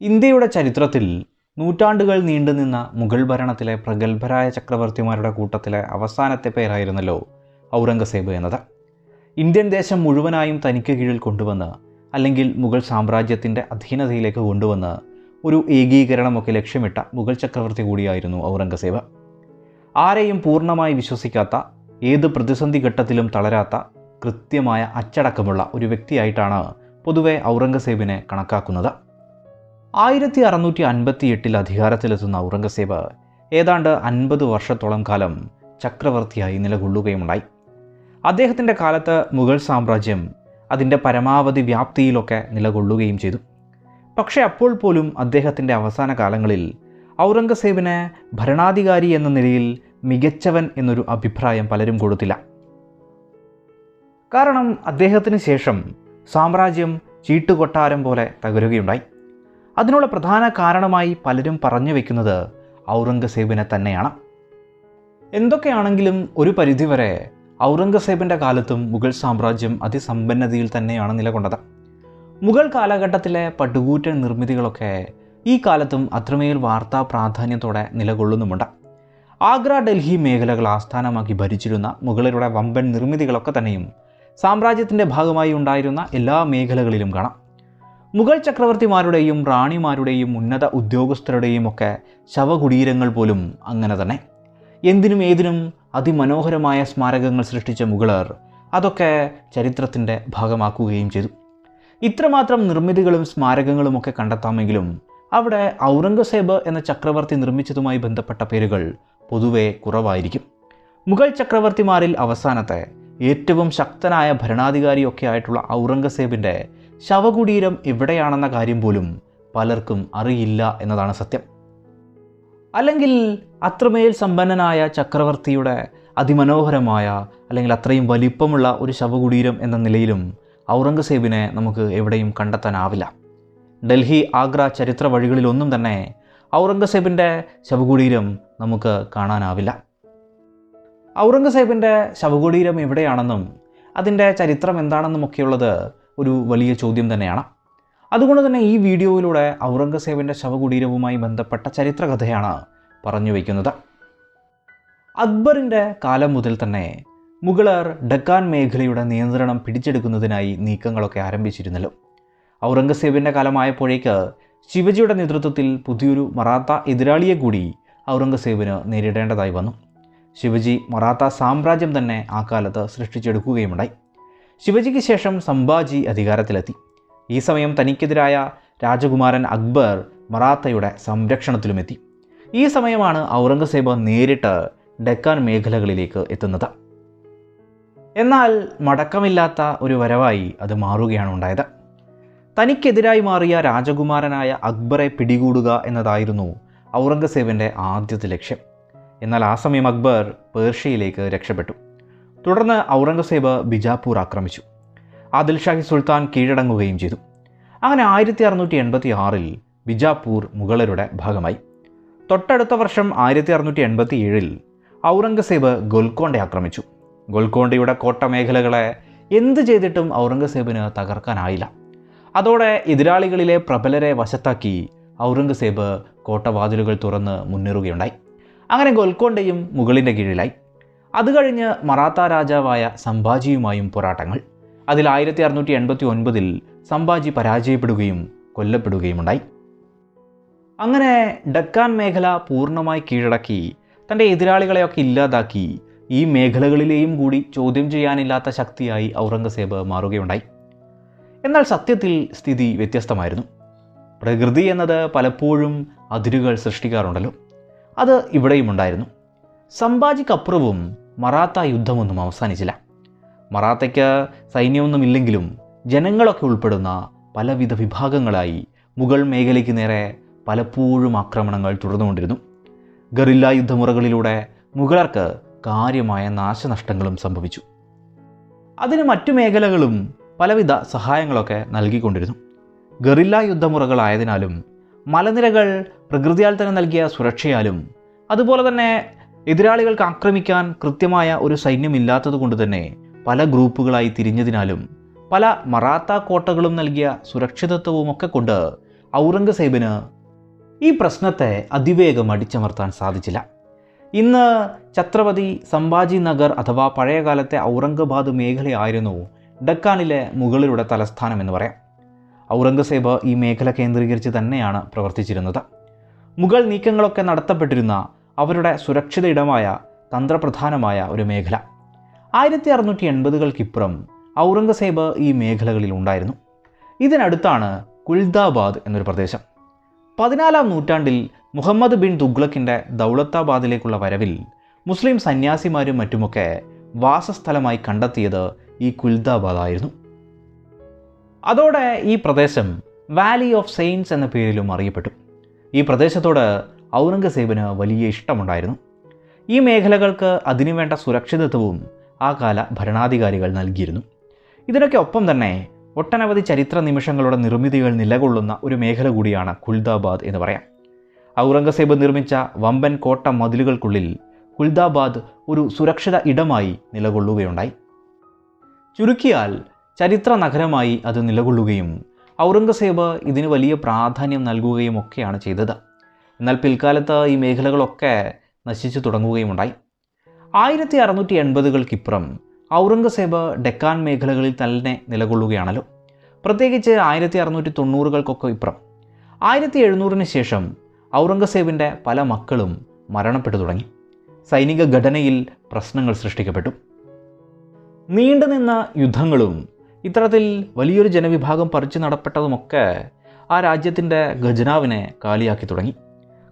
ഇന്ത്യയുടെ ചരിത്രത്തിൽ നൂറ്റാണ്ടുകൾ നീണ്ടുനിന്ന മുഗൾ ഭരണത്തിലെ പ്രഗത്ഭരായ ചക്രവർത്തിമാരുടെ കൂട്ടത്തിലെ അവസാനത്തെ പേരായിരുന്നല്ലോ ഔറംഗസേബ് എന്നത്. ഇന്ത്യൻ ദേശം മുഴുവനായും തനിക്ക് കീഴിൽ കൊണ്ടുവന്ന് അല്ലെങ്കിൽ മുഗൾ സാമ്രാജ്യത്തിന്റെ അധീനതയിലേക്ക് കൊണ്ടുവന്ന് ഒരു ഏകീകരണമൊക്കെ ലക്ഷ്യമിട്ട മുഗൾ ചക്രവർത്തി കൂടിയായിരുന്നു ഔറംഗസേബ്. ആരെയും പൂർണമായി വിശ്വസിക്കാത്ത ഏത് പ്രതിസന്ധി ഘട്ടത്തിലും തളരാത്ത കൃത്യമായ അച്ചടക്കമുള്ള ഒരു വ്യക്തിയായിട്ടാണ് പൊതുവെ ഔറംഗസേബിനെ കണക്കാക്കുന്നത്. ആയിരത്തി അറുന്നൂറ്റി അൻപത്തി എട്ടിൽ അധികാരത്തിലെത്തുന്ന ഔറംഗസേബ് ഏതാണ്ട് അൻപത് വർഷത്തോളം കാലം ചക്രവർത്തിയായി നിലകൊള്ളുകയുമുണ്ടായി. അദ്ദേഹത്തിന്റെ കാലത്ത് മുഗൾ സാമ്രാജ്യം അതിന്റെ പരമാവധി വ്യാപ്തിയിലൊക്കെ നിലകൊള്ളുകയും ചെയ്തു. പക്ഷേ അപ്പോൾ പോലും അദ്ദേഹത്തിന്റെ അവസാന കാലങ്ങളിൽ ഔറംഗസേബിന് ഭരണാധികാരി എന്ന നിലയിൽ മികച്ചവൻ എന്നൊരു അഭിപ്രായം പലരും കൊടുത്തില്ല. കാരണം അദ്ദേഹത്തിന് ശേഷം സാമ്രാജ്യം ചീട്ടുകൊട്ടാരം പോലെ തകരുകയുണ്ടായി. അതിനുള്ള പ്രധാന കാരണമായി പലരും പറഞ്ഞു വെക്കുന്നത് ഔറംഗസേബിനെ തന്നെയാണ്. എന്തൊക്കെയാണെങ്കിലും ഒരു പരിധിവരെ ഔറംഗസേബിന്റെ കാലത്തും മുഗൾ സാമ്രാജ്യം അതിസമ്പന്നതയിൽ തന്നെയാണ് നിലകൊണ്ടത്. മുഗൾ കാലഘട്ടത്തിലെ പടുകൂറ്റൻ നിർമ്മിതികളൊക്കെ ഈ കാലത്തും അത്രമേൽ വാർത്താ പ്രാധാന്യത്തോടെ നിലകൊള്ളുന്നുമുണ്ട്. ആഗ്ര ഡൽഹി മേഖലകൾ ആസ്ഥാനമാക്കി ഭരിച്ചിരുന്ന മുഗളരുടെ വമ്പൻ നിർമ്മിതികളൊക്കെ തന്നെയും സാമ്രാജ്യത്തിന്റെ ഭാഗമായി ഉണ്ടായിരുന്ന എല്ലാ മേഖലകളിലും കാണാം. മുഗൾ ചക്രവർത്തിമാരുടെയും റാണിമാരുടെയും ഉന്നത ഉദ്യോഗസ്ഥരുടെയും ഒക്കെ ശവകുടീരങ്ങൾ പോലും അങ്ങനെ തന്നെ. എന്തിനും ഏതിനും അതിമനോഹരമായ സ്മാരകങ്ങൾ സൃഷ്ടിച്ച മുഗളർ അതൊക്കെ ചരിത്രത്തിന്റെ ഭാഗമാക്കുകയും ചെയ്തു. ഇത്രമാത്രം നിർമ്മിതികളും സ്മാരകങ്ങളും ഒക്കെ കണ്ടെത്താമെങ്കിലും അവിടെ ഔറംഗസേബ് എന്ന ചക്രവർത്തി നിർമ്മിച്ചതുമായി ബന്ധപ്പെട്ട പേരുകൾ പൊതുവെ കുറവായിരിക്കും. മുഗൾ ചക്രവർത്തിമാരിൽ അവസാനത്തെ ഏറ്റവും ശക്തനായ ഭരണാധികാരിയൊക്കെ ആയിട്ടുള്ള ഔറംഗസേബിന്റെ ശവകുടീരം എവിടെയാണെന്ന കാര്യം പോലും പലർക്കും അറിയില്ല എന്നതാണ് സത്യം. അല്ലെങ്കിൽ അത്രമേൽ സമ്പന്നനായ ചക്രവർത്തിയുടെ അതിമനോഹരമായ അല്ലെങ്കിൽ അത്രയും വലിപ്പമുള്ള ഒരു ശവകുടീരം എന്ന നിലയിലും ഔറംഗസേബിനെ നമുക്ക് എവിടെയും കണ്ടെത്താനാവില്ല. ഡൽഹി ആഗ്ര ചരിത്ര വഴികളിലൊന്നും തന്നെ ഔറംഗസേബിന്റെ ശവകുടീരം നമുക്ക് കാണാനാവില്ല. ഔറംഗസേബിന്റെ ശവകുടീരം എവിടെയാണെന്നും അതിന്റെ ചരിത്രം എന്താണെന്നുമൊക്കെയുള്ളത് ഒരു വലിയ ചോദ്യം തന്നെയാണ്. അതുകൊണ്ട് തന്നെ ഈ വീഡിയോയിലൂടെ ഔറംഗസേബിന്റെ ശവകുടീരവുമായി ബന്ധപ്പെട്ട ചരിത്രകഥയാണ് പറഞ്ഞു വയ്ക്കുന്നത് അക്ബറിന്റെ കാലം മുതൽ തന്നെ മുഗളർ ഡക്കാൻ മേഖലയുടെ നിയന്ത്രണം പിടിച്ചെടുക്കുന്നതിനായി നീക്കങ്ങളൊക്കെ ആരംഭിച്ചിരുന്നല്ലോ. ഔറംഗസേബിന്റെ കാലമായപ്പോഴേക്ക് ശിവജിയുടെ നേതൃത്വത്തിൽ പുതിയൊരു മറാത്ത എതിരാളിയെ കൂടി ഔറംഗസേബിന് നേരിടേണ്ടതായി വന്നു. ശിവജി മറാത്ത സാമ്രാജ്യം തന്നെ ആ കാലത്ത് സൃഷ്ടിച്ചെടുക്കുകയുമുണ്ടായി. ശിവജിക്ക് ശേഷം സംഭാജി അധികാരത്തിലെത്തി. ഈ സമയം തനിക്കെതിരായ രാജകുമാരൻ അക്ബർ മറാത്തയുടെ സംരക്ഷണത്തിലുമെത്തി. ഈ സമയമാണ് ഔറംഗസേബ് നേരിട്ട് ഡെക്കാൻ മേഖലകളിലേക്ക് എത്തുന്നത്. എന്നാൽ മടക്കമില്ലാത്ത ഒരു വരവായി അത് മാറുകയാണ് ഉണ്ടായത്. തനിക്കെതിരായി മാറിയ രാജകുമാരനായ അക്ബറെ പിടികൂടുക എന്നതായിരുന്നു ഔറംഗസേബിന്റെ ആദ്യത്തെ ലക്ഷ്യം. എന്നാൽ ആ സമയം അക്ബർ പേർഷ്യയിലേക്ക് രക്ഷപ്പെട്ടു. തുടർന്ന് ഔറംഗസേബ് ബിജാപൂർ ആക്രമിച്ചു. ആദിൽ ഷാഹി സുൽത്താൻ കീഴടങ്ങുകയും ചെയ്തു. അങ്ങനെ ആയിരത്തി അറുന്നൂറ്റി എൺപത്തി ആറിൽ ബിജാപൂർ മുഗളരുടെ ഭാഗമായി. തൊട്ടടുത്ത വർഷം ആയിരത്തി അറുന്നൂറ്റി എൺപത്തി ഏഴിൽ ഔറംഗസേബ് ഗോൽക്കോണ്ടെ ആക്രമിച്ചു. ഗോൽക്കോണ്ടയുടെ കോട്ട മേഖലകളെ എന്ത് ചെയ്തിട്ടും ഔറംഗസേബിന് തകർക്കാനായില്ല. അതോടെ എതിരാളികളിലെ പ്രബലരെ വശത്താക്കി ഔറംഗസേബ് കോട്ടവാതിലുകൾ തുറന്ന് മുന്നേറുകയുണ്ടായി. അങ്ങനെ ഗോൽക്കോണ്ടയും മുഗളിന്റെ കീഴിലായി. അത് കഴിഞ്ഞ് മറാത്ത രാജാവായ സംഭാജിയുമായും പോരാട്ടങ്ങൾ. അതിൽ ആയിരത്തി അറുന്നൂറ്റി എൺപത്തി ഒൻപതിൽ സംഭാജി പരാജയപ്പെടുകയും കൊല്ലപ്പെടുകയുമുണ്ടായി. അങ്ങനെ ഡക്കാൻ മേഖല പൂർണമായി കീഴടക്കി തന്റെ എതിരാളികളെയൊക്കെ ഇല്ലാതാക്കി ഈ മേഖലകളിലെയും കൂടി ചോദ്യം ചെയ്യാനില്ലാത്ത ശക്തിയായി ഔറംഗസേബ് മാറുകയുണ്ടായി. എന്നാൽ സത്യത്തിൽ സ്ഥിതി വ്യത്യസ്തമായിരുന്നു. പ്രകൃതി എന്നത് പലപ്പോഴും അതിരുകൾ സൃഷ്ടിക്കാറുണ്ടല്ലോ. അത് ഇവിടെയും ഉണ്ടായിരുന്നു സംഭാജിക്കപ്പുറവും മറാത്ത യുദ്ധമൊന്നും അവസാനിച്ചില്ല. മറാത്തയ്ക്ക് സൈന്യമൊന്നും ഇല്ലെങ്കിലും ജനങ്ങളൊക്കെ ഉൾപ്പെടുന്ന പലവിധ വിഭാഗങ്ങളായി മുഗൾ മേഖലയ്ക്ക് നേരെ പലപ്പോഴും ആക്രമണങ്ങൾ തുടർന്നുകൊണ്ടിരുന്നു. ഗറില്ല യുദ്ധമുറകളിലൂടെ മുഗളർക്ക് കാര്യമായ നാശനഷ്ടങ്ങളും സംഭവിച്ചു. അതിന് മറ്റു മേഖലകളും പലവിധ സഹായങ്ങളൊക്കെ നൽകിക്കൊണ്ടിരുന്നു. ഗറില്ല യുദ്ധമുറകളായതിനാലും മലനിരകൾ പ്രകൃതിയാൽ തന്നെ നൽകിയ സുരക്ഷയാലും അതുപോലെ തന്നെ എതിരാളികൾക്ക് ആക്രമിക്കാൻ കൃത്യമായ ഒരു സൈന്യമില്ലാത്തതുകൊണ്ട് തന്നെ പല ഗ്രൂപ്പുകളായി തിരിഞ്ഞതിനാലും പല മറാത്ത കോട്ടകളും നൽകിയ സുരക്ഷിതത്വവും ഒക്കെ കൊണ്ട് ഔറംഗസേബിന് ഈ പ്രശ്നത്തെ അതിവേഗം അടിച്ചമർത്താൻ സാധിച്ചില്ല. ഇന്ന് ഛത്രപതി സംഭാജി നഗർ അഥവാ പഴയകാലത്തെ ഔറംഗബാദ് മേഖലയായിരുന്നു ഡക്കാനിലെ മുകളിലൂടെ തലസ്ഥാനം എന്ന് പറയാം. ഔറംഗസേബ് ഈ മേഖല കേന്ദ്രീകരിച്ച് തന്നെയാണ് പ്രവർത്തിച്ചിരുന്നത്. മുഗൾ നീക്കങ്ങളൊക്കെ നടത്തപ്പെട്ടിരുന്ന അവരുടെ സുരക്ഷിത ഇടമായ തന്ത്രപ്രധാനമായ ഒരു മേഖല. ആയിരത്തി അറുന്നൂറ്റി എൺപതുകൾക്കിപ്പുറം ഔറംഗസേബ് ഈ മേഖലകളിൽ ഉണ്ടായിരുന്നു. ഇതിനടുത്താണ് കുൽദാബാദ് എന്നൊരു പ്രദേശം. പതിനാലാം നൂറ്റാണ്ടിൽ മുഹമ്മദ് ബിൻ തുഗ്ലക്കിന്റെ ദൗലത്താബാദിലേക്കുള്ള വരവിൽ മുസ്ലിം സന്യാസിമാരും മറ്റുമൊക്കെ വാസസ്ഥലമായി കണ്ടെത്തിയത് ഈ കുൽദാബാദ് ആയിരുന്നു അതോടെ ഈ പ്രദേശം വാലി ഓഫ് സെയിൻസ് എന്ന പേരിലും അറിയപ്പെട്ടു. ഈ പ്രദേശത്തോട് ഔറംഗസേബിന് വലിയ ഇഷ്ടമുണ്ടായിരുന്നു. ഈ മേഖലകൾക്ക് അതിനുവേണ്ട സുരക്ഷിതത്വവും ആ കാല ഭരണാധികാരികൾ നൽകിയിരുന്നു. ഇതിനൊക്കെ ഒപ്പം തന്നെ ഒട്ടനവധി ചരിത്ര നിമിഷങ്ങളുടെ നിർമ്മിതികൾ നിലകൊള്ളുന്ന ഒരു മേഖല കൂടിയാണ് കുൽദാബാദ് എന്ന് പറയാം. ഔറംഗസേബ് നിർമ്മിച്ച വമ്പൻ കോട്ട മതിലുകൾക്കുള്ളിൽ കുൽദാബാദ് ഒരു സുരക്ഷിത ഇടമായി നിലകൊള്ളുകയുണ്ടായി. ചുരുക്കിയാൽ ചരിത്ര നഗരമായി അത് നിലകൊള്ളുകയും ഔറംഗസേബ് ഇതിന് വലിയ പ്രാധാന്യം നൽകുകയും ഒക്കെയാണ് ചെയ്തത്. എന്നാൽ പിൽക്കാലത്ത് ഈ മേഖലകളൊക്കെ നശിച്ചു തുടങ്ങുകയുമുണ്ടായി. ആയിരത്തി അറുന്നൂറ്റി എൺപതുകൾക്കിപ്പുറം ഔറംഗസേബ് ഡെക്കാൻ മേഖലകളിൽ തന്നെ നിലകൊള്ളുകയാണല്ലോ. പ്രത്യേകിച്ച് ആയിരത്തി അറുന്നൂറ്റി തൊണ്ണൂറുകൾക്കൊക്കെ ഇപ്പുറം. ആയിരത്തി എഴുന്നൂറിന് ശേഷം ഔറംഗസേബിന്റെ പല മക്കളും മരണപ്പെട്ടു തുടങ്ങി. സൈനിക ഘടനയിൽ പ്രശ്നങ്ങൾ സൃഷ്ടിക്കപ്പെട്ടു. നീണ്ടുനിന്ന യുദ്ധങ്ങളും ഇത്തരത്തിൽ വലിയൊരു ജനവിഭാഗം പറിച്ചു നടപ്പെട്ടതുമൊക്കെ ആ രാജ്യത്തിന്റെ ഖജനാവിനെ കാലിയാക്കി തുടങ്ങി.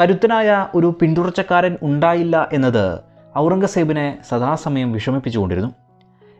കരുത്തനായ ഒരു പിന്തുടർച്ചക്കാരൻ ഉണ്ടായില്ല എന്നത് ഔറംഗസേബിനെ സദാസമയം വിഷമിപ്പിച്ചുകൊണ്ടിരുന്നു.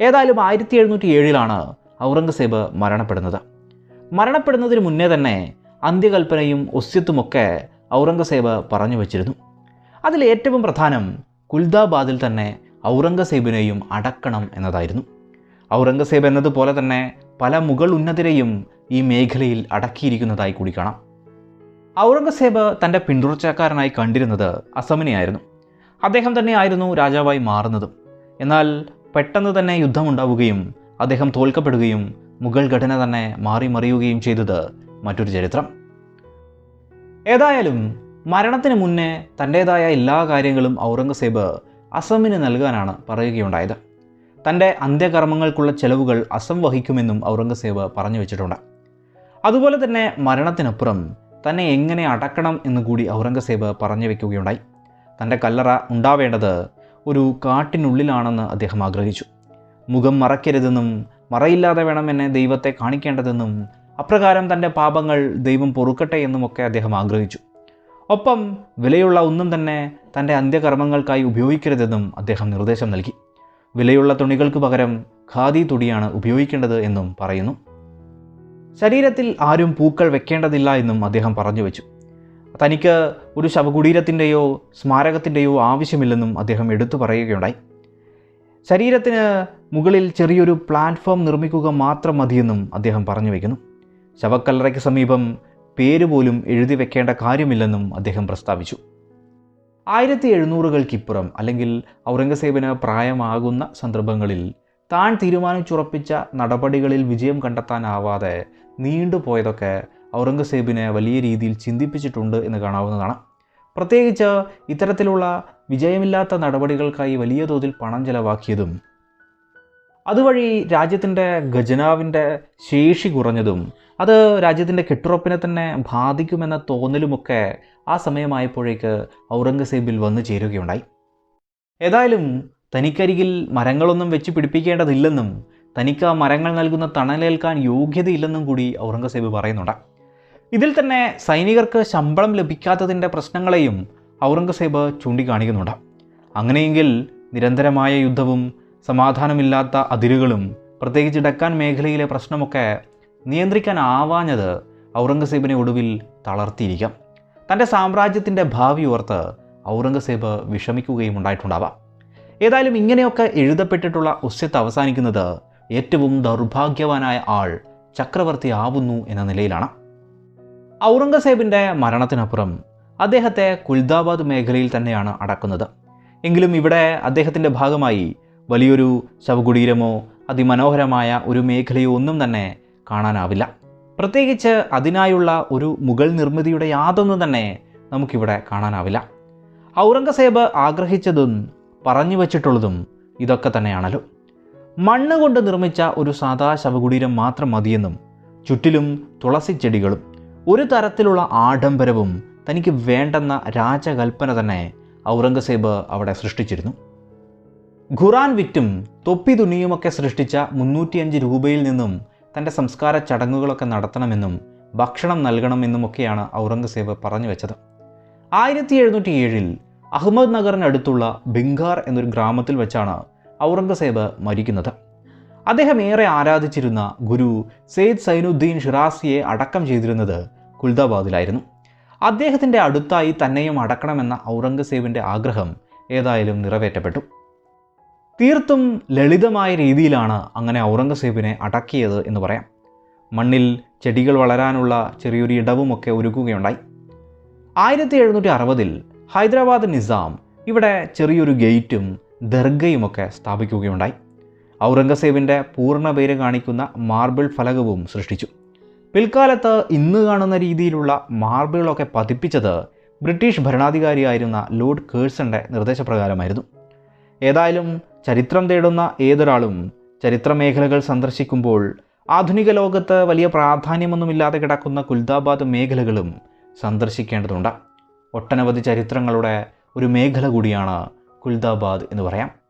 ഏതായാലും ആയിരത്തി എഴുന്നൂറ്റി ഏഴിലാണ് ഔറംഗസേബ് മരണപ്പെടുന്നത്. മരണപ്പെടുന്നതിന് മുന്നേ തന്നെ അന്ത്യകൽപ്പനയും ഒസ്യത്തുമൊക്കെ ഔറംഗസേബ് പറഞ്ഞു വച്ചിരുന്നു. അതിൽ ഏറ്റവും പ്രധാനം കുൽദാബാദിൽ തന്നെ ഔറംഗസേബിനെയും അടക്കണം എന്നതായിരുന്നു. ഔറംഗസേബ് എന്നതുപോലെ തന്നെ പല മുഗൾ ഉന്നതരെയും ഈ മേഖലയിൽ അടക്കിയിരിക്കുന്നതായി കൂടി കാണാം. ഔറംഗസേബ് തന്റെ പിന്തുടർച്ചക്കാരനായി കണ്ടിരുന്നത് അസമിനെയായിരുന്നു. അദ്ദേഹം തന്നെയായിരുന്നു രാജാവായി മാറുന്നതും. എന്നാൽ പെട്ടെന്ന് തന്നെ യുദ്ധമുണ്ടാവുകയും അദ്ദേഹം തോൽക്കപ്പെടുകയും മുഗൾ ഘടന തന്നെ മാറി മറിയുകയും ചെയ്തത് മറ്റൊരു ചരിത്രം. ഏതായാലും മരണത്തിന് മുന്നേ തന്റേതായ എല്ലാ കാര്യങ്ങളും ഔറംഗസേബ് അസമിന് നൽകാനാണ് പറയുകയുണ്ടായത്. തന്റെ അന്ത്യകർമ്മങ്ങൾക്കുള്ള ചെലവുകൾ അസം വഹിക്കുമെന്നും ഔറംഗസേബ് പറഞ്ഞു വെച്ചിട്ടുണ്ട്. അതുപോലെ തന്നെ മരണത്തിനപ്പുറം തന്നെ എങ്ങനെ അടക്കണം എന്ന് കൂടി ഔറംഗസേബ് പറഞ്ഞു വയ്ക്കുകയുണ്ടായി തന്റെ കല്ലറ ഉണ്ടാവേണ്ടത് ഒരു കാട്ടിനുള്ളിലാണെന്ന് അദ്ദേഹം ആഗ്രഹിച്ചു. മുഖം മറയ്ക്കരുതെന്നും മറയില്ലാതെ വേണം എന്നെ ദൈവത്തെ കാണിക്കേണ്ടതെന്നും അപ്രകാരം തന്റെ പാപങ്ങൾ ദൈവം പൊറുക്കട്ടെ എന്നുമൊക്കെ അദ്ദേഹം ആഗ്രഹിച്ചു. ഒപ്പം വിലയുള്ള ഒന്നും തന്നെ തന്റെ അന്ത്യകർമ്മങ്ങൾക്കായി ഉപയോഗിക്കരുതെന്നും അദ്ദേഹം നിർദ്ദേശം നൽകി. വിലയുള്ള തുണികൾക്ക് പകരം ഖാദി തുടിയാണ് ഉപയോഗിക്കേണ്ടത് എന്നും പറയുന്നു. ശരീരത്തിൽ ആരും പൂക്കൾ വെക്കേണ്ടതില്ല എന്നും അദ്ദേഹം പറഞ്ഞു വെച്ചു. തനിക്ക് ഒരു ശവകുടീരത്തിന്റെയോ സ്മാരകത്തിന്റെയോ ആവശ്യമില്ലെന്നും അദ്ദേഹം എടുത്തു പറയുകയുണ്ടായി. ശരീരത്തിന് മുകളിൽ ചെറിയൊരു പ്ലാറ്റ്ഫോം നിർമ്മിക്കുക മാത്രം മതിയെന്നും അദ്ദേഹം പറഞ്ഞു വയ്ക്കുന്നു ശവക്കല്ലറയ്ക്ക് സമീപം പേര് പോലും എഴുതി വെക്കേണ്ട കാര്യമില്ലെന്നും അദ്ദേഹം പ്രസ്താവിച്ചു. ആയിരത്തി എഴുന്നൂറുകൾക്കിപ്പുറം അല്ലെങ്കിൽ ഔറംഗസേബിന് പ്രായമാകുന്ന സന്ദർഭങ്ങളിൽ താൻ തീരുമാനിച്ചുറപ്പിച്ച നടപടികളിൽ വിജയം കണ്ടെത്താനാവാതെ നീണ്ടുപോയതൊക്കെ ഔറംഗസേബിനെ വലിയ രീതിയിൽ ചിന്തിപ്പിച്ചിട്ടുണ്ട് എന്ന് കാണാവുന്നതാണ്. പ്രത്യേകിച്ച് ഇത്തരത്തിലുള്ള വിജയമില്ലാത്ത നടപടികൾക്കായി വലിയ തോതിൽ പണം ചെലവാക്കിയതും അതുവഴി രാജ്യത്തിന്റെ ഖജനാവിന്റെ ശേഷി കുറഞ്ഞതും അത് രാജ്യത്തിന്റെ കെട്ടുറപ്പിനെ തന്നെ ബാധിക്കുമെന്ന തോന്നലുമൊക്കെ ആ സമയമായപ്പോഴേക്ക് ഔറംഗസേബിൽ വന്നു ചേരുകയുണ്ടായി. ഏതായാലും തനിക്കരികിൽ മരങ്ങളൊന്നും വെച്ച് പിടിപ്പിക്കേണ്ടതില്ലെന്നും തനിക്ക് ആ മരങ്ങൾ നൽകുന്ന തണലേൽക്കാൻ യോഗ്യതയില്ലെന്നും കൂടി ഔറംഗസേബ് പറയുന്നുണ്ട്. ഇതിൽ തന്നെ സൈനികർക്ക് ശമ്പളം ലഭിക്കാത്തതിന്റെ പ്രശ്നങ്ങളെയും ഔറംഗസേബ് ചൂണ്ടിക്കാണിക്കുന്നുണ്ട്. അങ്ങനെയെങ്കിൽ നിരന്തരമായ യുദ്ധവും സമാധാനമില്ലാത്ത അതിരുകളും പ്രത്യേകിച്ച് ഡക്കാൻ മേഖലയിലെ പ്രശ്നമൊക്കെ നിയന്ത്രിക്കാനാവാഞ്ഞത് ഔറംഗസേബിനെ ഒടുവിൽ തളർത്തിയിരിക്കാം. തന്റെ സാമ്രാജ്യത്തിന്റെ ഭാവി ഓർത്ത് ഔറംഗസേബ് വിഷമിക്കുകയും ഉണ്ടായിട്ടുണ്ടാവാം. ഏതായാലും ഇങ്ങനെയൊക്കെ എഴുതപ്പെട്ടിട്ടുള്ള ഉസ്യത്ത് അവസാനിക്കുന്നത് ഏറ്റവും ദൗർഭാഗ്യവാനായ ആൾ ചക്രവർത്തി ആവുന്നു എന്ന നിലയിലാണ്. ഔറംഗസേബിന്റെ മരണത്തിനപ്പുറം അദ്ദേഹത്തെ കുൽദാബാദ് മേഖലയിൽ തന്നെയാണ് അടക്കുന്നത്. എങ്കിലും ഇവിടെ അദ്ദേഹത്തിന്റെ ഭാഗമായി വലിയൊരു ശവകുടീരമോ അതിമനോഹരമായ ഒരു മേഖലയോ ഒന്നും തന്നെ കാണാനാവില്ല. പ്രത്യേകിച്ച് അതിനായുള്ള ഒരു മുഗൾ നിർമ്മിതിയുടെ യാതൊന്നും തന്നെ നമുക്കിവിടെ കാണാനാവില്ല. ഔറംഗസേബ് ആഗ്രഹിച്ചതും പറഞ്ഞു വച്ചിട്ടുള്ളതും ഇതൊക്കെ തന്നെയാണല്ലോ. മണ്ണ് കൊണ്ട് നിർമ്മിച്ച ഒരു സാധാ ശവകുടീരം മാത്രം മതിയെന്നും ചുറ്റിലും തുളസി ചെടികളും ഒരു തരത്തിലുള്ള ആഡംബരവും തനിക്ക് വേണ്ടെന്ന രാജകൽപ്പന തന്നെ ഔറംഗസേബ് അവിടെ സൃഷ്ടിച്ചിരുന്നു. ഖുറാൻ വിറ്റും തൊപ്പി തുണിയുമൊക്കെ സൃഷ്ടിച്ച മുന്നൂറ്റിയഞ്ച് രൂപയിൽ നിന്നും തന്റെ സംസ്കാര ചടങ്ങുകളൊക്കെ നടത്തണമെന്നും ഭക്ഷണം നൽകണമെന്നുമൊക്കെയാണ് ഔറംഗസേബ് പറഞ്ഞു വെച്ചത്. ആയിരത്തി എഴുന്നൂറ്റി ഏഴിൽ അഹമ്മദ് നഗറിനടുത്തുള്ള ബിംഗാർ എന്നൊരു ഗ്രാമത്തിൽ വെച്ചാണ് ഔറംഗസേബ് മരിക്കുന്നത്. അദ്ദേഹം ഏറെ ആരാധിച്ചിരുന്ന ഗുരു സെയ്ദ് സൈനുദ്ദീൻ ഷിറാസിയെ അടക്കം ചെയ്തിരുന്നത് കുൽദാബാദിലായിരുന്നു. അദ്ദേഹത്തിന്റെ അടുത്തായി തന്നെയും അടക്കണമെന്ന ഔറംഗസേബിന്റെ ആഗ്രഹം ഏതായാലും നിറവേറ്റപ്പെട്ടു. തീർത്തും ലളിതമായ രീതിയിലാണ് അങ്ങനെ ഔറംഗസേബിനെ അടക്കിയത് എന്ന് പറയാം. മണ്ണിൽ ചെടികൾ വളരാനുള്ള ചെറിയൊരു ഇടവുമൊക്കെ ഒരുക്കുകയുണ്ടായി. ആയിരത്തി എഴുന്നൂറ്റി അറുപതിൽ ഹൈദരാബാദ് നിസാം ഇവിടെ ചെറിയൊരു ഗേറ്റും ദർഗയുമൊക്കെ സ്ഥാപിക്കുകയുണ്ടായി. ഔറംഗസേബിന്റെ പൂർണ പേര് കാണിക്കുന്ന മാർബിൾ ഫലകവും സൃഷ്ടിച്ചു. പിൽക്കാലത്ത് ഇന്ന് കാണുന്ന രീതിയിലുള്ള മാർബിളൊക്കെ പതിപ്പിച്ചത് ബ്രിട്ടീഷ് ഭരണാധികാരിയായിരുന്ന ലോർഡ് കേഴ്സന്റെ നിർദ്ദേശപ്രകാരമായിരുന്നു. ഏതായാലും ചരിത്രം തേടുന്ന ഏതൊരാളും ചരിത്ര മേഖലകൾ സന്ദർശിക്കുമ്പോൾ ആധുനിക ലോകത്ത് വലിയ പ്രാധാന്യമൊന്നുമില്ലാതെ കിടക്കുന്ന കുൽദാബാദ് മേഖലകളും സന്ദർശിക്കേണ്ടതുണ്ട്. ഒട്ടനവധി ചരിത്രങ്ങളുടെ ഒരു മേഖല കൂടിയാണ് കുൽദാബാദ് എന്ന് പറയാം.